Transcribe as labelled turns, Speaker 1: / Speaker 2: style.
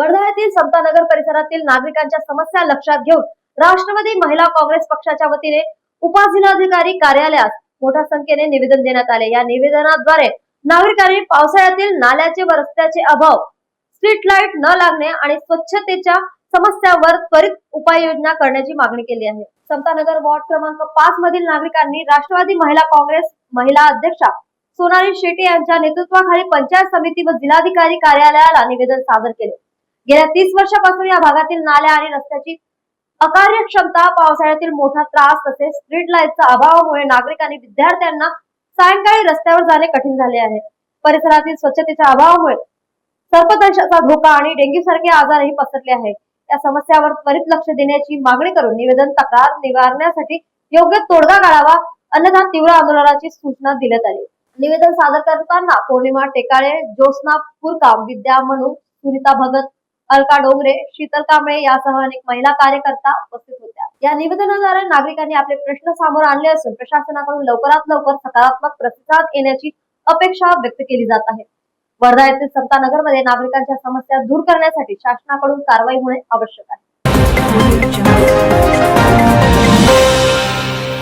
Speaker 1: वर्धातील समतानगर परिसरातील नागरिकांच्या समस्या लक्षात घेऊन राष्ट्रवादी महिला काँग्रेस पक्षाच्या वतीने उपजिल्हाधिकारी कार्यालयात मोठ्या संख्येने निवेदन देण्यात आले. या निवेदनाद्वारे नागरिकांनी पावसाळ्यातील नाल्याचे व रस्त्याचे अभाव स्ट्रीट लाइट न लागणे आणि स्वच्छतेच्या समस्यावर त्वरित उपाययोजना करण्याची मागणी केली आहे. समतानगर वॉर्ड क्रमांक पाच मधील नागरिकांनी राष्ट्रवादी महिला काँग्रेस महिला अध्यक्षा सोनाली शेट्टी यांच्या नेतृत्वाखाली पंचायत समिती व जिल्हाधिकारी कार्यालयाला निवेदन सादर केले. गेल्या तीस वर्षापासून या भागातील नाल्या आणि रस्त्याची अकार्यक्षमता पावसाळ्यातील मोठा त्रास तसेच स्ट्रीट लाईटचा अभावामुळे नागरिक आणि विद्यार्थ्यांना सायंकाळी रस्त्यावर जाणे कठीण झाले आहे. परिसरातील स्वच्छतेच्या अभावामुळे सर्पदंशाचा धोका आणि डेंग्यू सारखे आजारही पसरले आहेत या समस्यावर त्वरित लक्ष देण्याची मागणी करून निवेदन तक्रार निवारण्यासाठी योग्य तोडगा काढावा अन्यथा तीव्र आंदोलनाची सूचना देण्यात आली. निवेदन सादर करताना पौर्णिमा टेकाळे ज्योत्ना पुरकाम विद्या मनू सुनीता भगत अलका डोंगरे शीतल कांबळे यासह अनेक महिला कार्यकर्ता उपस्थित होत्या. या निवेदनाद्वारे नागरिकांनी आपले प्रश्न समोर आणले असून प्रशासनाकडून लवकरात लवकर सकारात्मक प्रतिसाद येण्याची अपेक्षा व्यक्त केली जात आहे. वर्धा येथील समतानगरमध्ये नागरिकांच्या समस्या दूर करण्यासाठी शासनाकडून कारवाई होणे आवश्यक आहे.